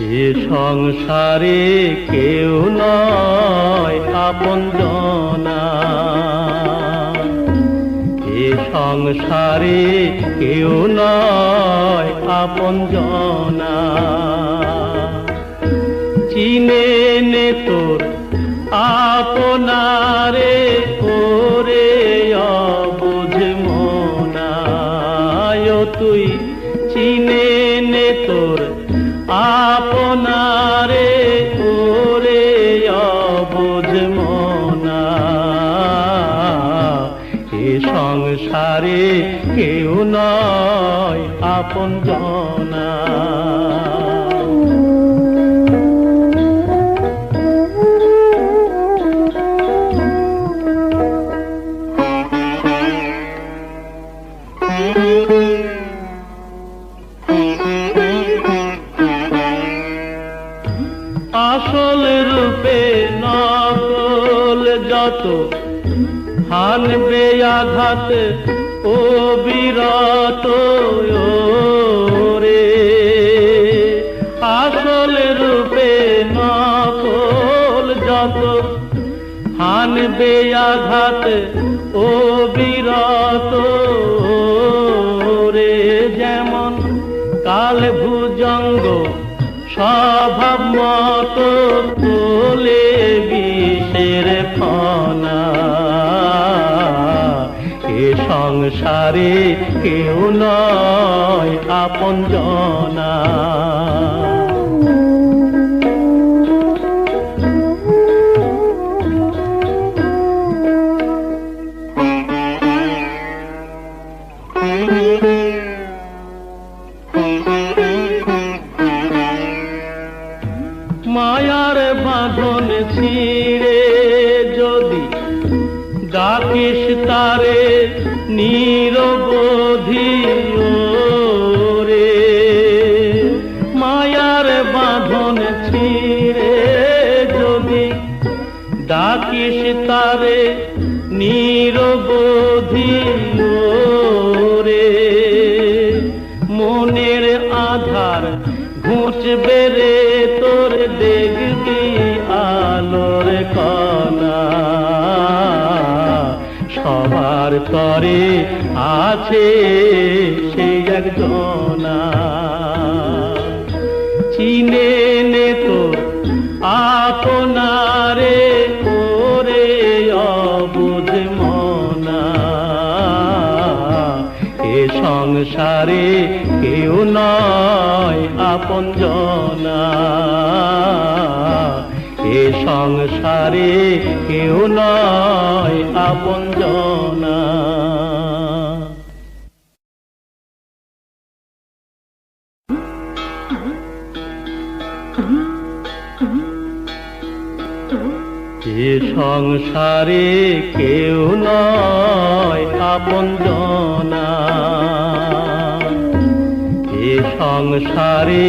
এ সংসারে কেউ নয় আপন জনা। এ সংসারে কেউ নয় আপন জনা। চিনে নে তোর আপনারে মনা। এ সংসারে কেউ নয় আপন জনা। আসল রূপে যত হানবে আঘাত ও বিরত রে। আসল রূপে নকল যত হানবে আঘাত ও বিরত রে। যেমন কাল ভুজঙ্গ স্বভাব মতো তোলে সংসারে কেউ নয় আপন জনা। মায়ার বাঁধন ছিঁড়ে ডাকিস তারে নিরবধি রে মায়ার বাঁধন ছিঁড়ে যদি ডাকিস তারে নিরবধি রে মনের আধার ঘুচবে রে, তোর দেখবি আলোর কণা সবার তরে আছে সেই একজনা চিনে নে তোর আপনারে করে অবুঝ মনা এ সংসারে কেউ নয় আপন জনা এ সংসারে কেউ নয় আপন জনা। সংসারে কেউ নয় আপন জনা। এ সংসারে